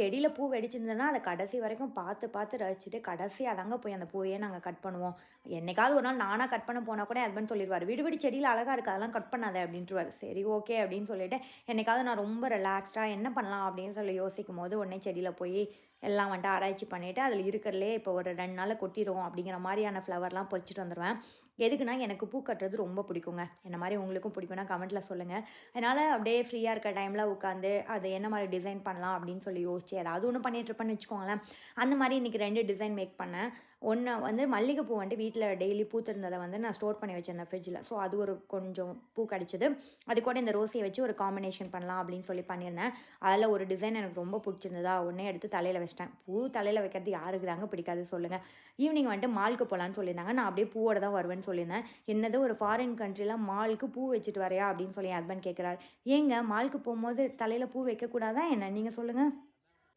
செடியில் பூ வெடிச்சிருந்ததுன்னா அதை கடைசி வரைக்கும் பார்த்து பார்த்து ரசிச்சுட்டு கடைசியாக தாங்க போய் அந்த பூவையே நாங்கள் கட் பண்ணுவோம். என்னைக்காவது ஒரு நாள் நானாக கட் பண்ண போனால் கூட ஹஸ்பண்ட் சொல்லிடுவார் விடு விடு செடியில் அழகாக இருக்குது அதெல்லாம் கட் பண்ணாத அப்படின்ட்டுவார் சரி ஓகே அப்படின்னு சொல்லிட்டு என்னைக்காவது நான் ரொம்ப ரிலாக்ஸ்டாக என்ன பண்ணலாம் அப்படின்னு சொல்லி யோசிக்கும் போது உடனே செடியில் போய் எல்லாம் வந்துட்டு ஆராய்ச்சி பண்ணிவிட்டு அதில் இருக்கிறதுலே இப்போ ஒரு ரெண்டு நாளில் கொட்டிடுவோம் அப்படிங்கிற மாதிரியான ஃப்ளவர்லாம் பொறிச்சிட்டு வந்துடுவேன் எதுக்குன்னா எனக்கு பூ கட்டுறது ரொம்ப பிடிக்குங்க. என்ன மாதிரி உங்களுக்கும் பிடிக்கும்னா கமெண்ட்டில் சொல்லுங்கள் அதனால் அப்படியே ஃப்ரீயாக இருக்க டைமில் உட்காந்து அது என்ன மாதிரி டிசைன் பண்ணலாம் அப்படின்னு சொல்லி யோசிச்சு ஏதாவது ஒன்று பண்ணிகிட்ருப்பேன்னு வச்சுக்கோங்களேன். அந்த மாதிரி இன்றைக்கி ரெண்டு டிசைன் மேக் பண்ணேன். ஒன்று வந்து மல்லிகைப்பூ வந்துட்டு வீட்டில் டெய்லி பூத்திருந்ததை வந்து நான் ஸ்டோர் பண்ணி வச்சிருந்தேன் ஃப்ரிட்ஜில் ஸோ அது ஒரு கொஞ்சம் பூ கிடச்சிது. அது கூட இந்த ரோஸையை வச்சு ஒரு காம்பினேஷன் பண்ணலாம் அப்படின்னு சொல்லி பண்ணியிருந்தேன். அதில் ஒரு டிசைன் எனக்கு ரொம்ப பிடிச்சிருந்ததா ஒன்றே எடுத்து தலையில் வச்சிட்டேன். பூ தலையில் வைக்கிறது யாருக்கு தாங்க பிடிக்காது சொல்லுங்கள் ஈவினிங் வந்துட்டு மாலுக்கு போகலான்னு சொல்லியிருந்தாங்க. நான் அப்படியே பூவோட தான் வருவேன்னு சொல்லியிருந்தேன். என்னது ஒரு ஃபாரின் கண்ட்ரியில் மாலுக்கு பூ வச்சுட்டு வரையா அப்படின்னு சொல்லி என் ஹஸ்பண்ட் கேட்குறாரு ஏங்க மாலுக்கு போகும்போது தலையில் பூ வைக்கக்கூடாதா என்ன? நீங்கள் சொல்லுங்கள்